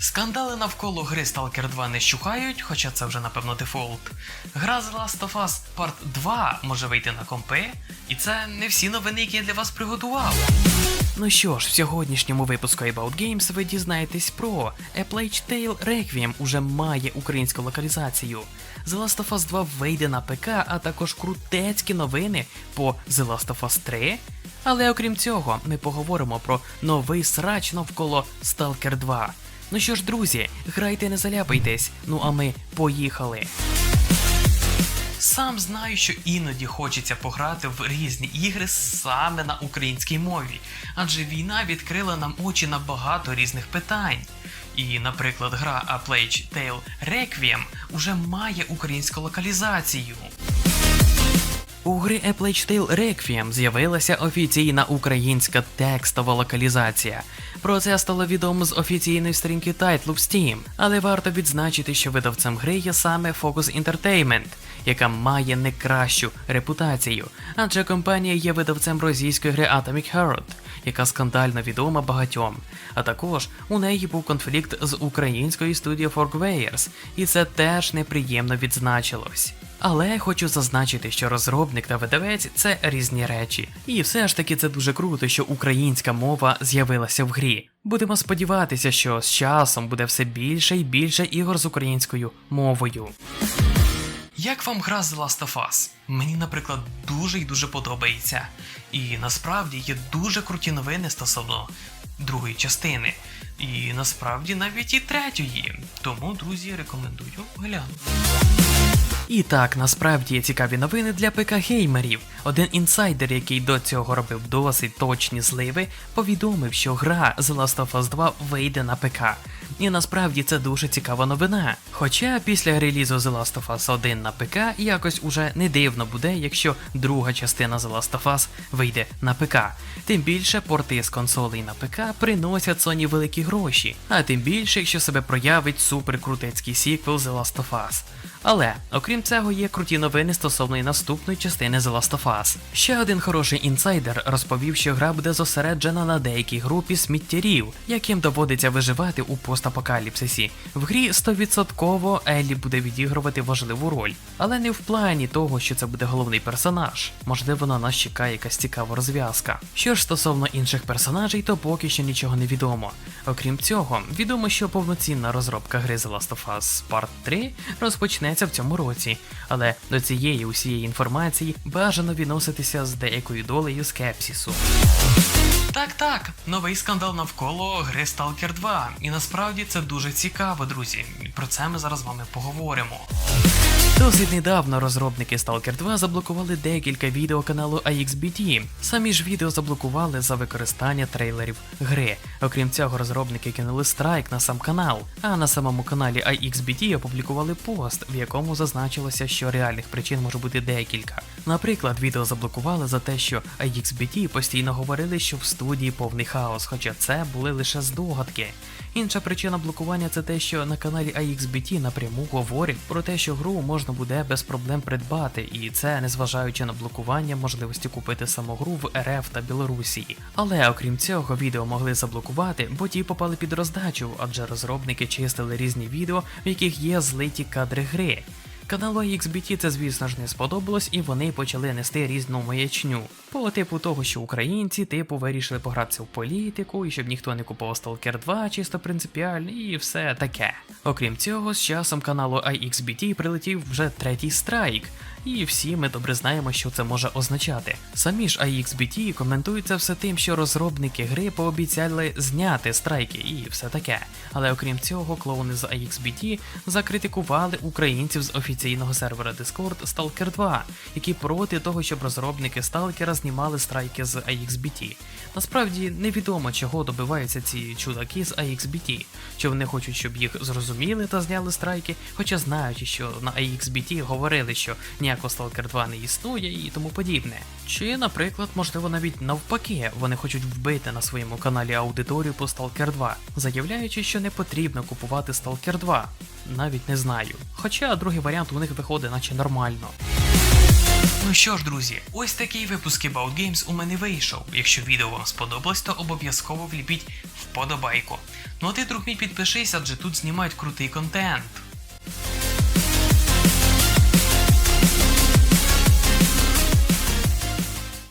Скандали навколо гри Stalker 2 не щухають, хоча це вже напевно дефолт. Гра The Last of Us Part 2 може вийти на компи, і це не всі новини, які я для вас приготував. Ну що ж, в сьогоднішньому випуску About Games ви дізнаєтесь про A Plague Tale Requiem уже має українську локалізацію. The Last of Us 2 вийде на ПК, а також крутецькі новини по The Last of Us 3. Але окрім цього, ми поговоримо про новий срач навколо Stalker 2. Ну що ж, друзі, грайте, не заляпайтесь. Ну а ми поїхали. Сам знаю, що іноді хочеться пограти в різні ігри саме на українській мові, адже війна відкрила нам очі на багато різних питань. І, наприклад, гра A Plague Tale Requiem уже має українську локалізацію. У гри A Plague Tale Requiem з'явилася офіційна українська текстова локалізація. Про це стало відомо з офіційної сторінки тайтлу в Steam, але варто відзначити, що видавцем гри є саме Focus Entertainment, яка має не кращу репутацію, адже компанія є видавцем російської гри Atomic Heart, яка скандально відома багатьом. А також у неї був конфлікт з українською студією Forkwares, і це теж неприємно відзначилось. Але хочу зазначити, що розробник та видавець це різні речі. І все ж таки це дуже круто, що українська мова з'явилася в грі. Будемо сподіватися, що з часом буде все більше і більше ігор з українською мовою. Як вам гра The Last of Us? Мені, наприклад, дуже і дуже подобається. І насправді є дуже круті новини стосовно другої частини. І насправді навіть і третьої. Тому, друзі, рекомендую глянути. І так, насправді цікаві новини для ПК-геймерів. Один інсайдер, який до цього робив досить точні зливи, повідомив, що гра The Last of Us 2 вийде на ПК. І насправді це дуже цікава новина. Хоча після релізу The Last of Us 1 на ПК якось уже не дивно буде, якщо друга частина The Last of Us вийде на ПК. Тим більше порти з консолей на ПК приносять Sony великі гроші, а тим більше, якщо себе проявить суперкрутецький сіквел The Last of Us. Але, окрім цього, є круті новини стосовно і наступної частини The Last of Us. Ще один хороший інсайдер розповів, що гра буде зосереджена на деякій групі сміттярів, яким доводиться виживати у постапокаліпсисі. В грі 100% Еллі буде відігрувати важливу роль, але не в плані того, що це буде головний персонаж. Можливо, на нас чекає якась цікава розв'язка. Що ж стосовно інших персонажей, то поки що нічого не відомо. Окрім цього, відомо, що повноцінна розробка гри The Last of Us Part 3 розпочнеться в цьому році, але до цієї усієї інформації бажано відноситися з деякою долею скепсису. Так, так, новий скандал навколо гри Stalker 2. І насправді це дуже цікаво, друзі. Про це ми зараз з вами поговоримо. Досить недавно розробники Stalker 2 заблокували декілька відео каналу AXBT. Самі ж відео заблокували за використання трейлерів гри. Окрім цього, розробники кинули страйк на сам канал. А на самому каналі AXBT опублікували пост, в якому зазначилося, що реальних причин може бути декілька. Наприклад, відео заблокували за те, що AXBT постійно говорили, що в студії повний хаос, хоча це були лише здогадки. Інша причина блокування це те, що на каналі AXBT напряму говорять про те, що гру можна буде без проблем придбати, і це незважаючи на блокування можливості купити саму гру в РФ та Білорусі. Але окрім цього, відео могли заблокувати, бо ті попали під роздачу, адже розробники чистили різні відео, в яких є злиті кадри гри. Каналу XBT це, звісно ж, не сподобалось, і вони почали нести різну маячню. По типу того, що українці, типу, вирішили погратися в політику, і щоб ніхто не купував Stalker 2 чисто принципіально, і все таке. Окрім цього, з часом каналу iXBT прилетів вже третій страйк. І всі ми добре знаємо, що це може означати. Самі ж iXBT коментують це все тим, що розробники гри пообіцяли зняти страйки і все таке. Але окрім цього, клоуни з iXBT закритикували українців з офіційного сервера Discord Stalker 2, які проти того, щоб розробники Stalker знімали страйки з iXBT. Насправді невідомо, чого добиваються ці чудаки з iXBT, чи вони хочуть, щоб їх зрозуміли та зняли страйки, хоча знаючи, що на iXBT говорили, що ніякого Stalker 2 не існує і тому подібне. Чи, наприклад, можливо, навіть навпаки, вони хочуть вбити на своєму каналі аудиторію по Stalker 2, заявляючи, що не потрібно купувати Stalker 2. Навіть не знаю. Хоча другий варіант у них виходить, наче нормально. Ну що ж, друзі, ось такий випуск About Games у мене вийшов. Якщо відео вам сподобалось, то обов'язково вліпіть вподобайку. Ну а ти, друг мій, підпишись, адже тут знімають крутий контент.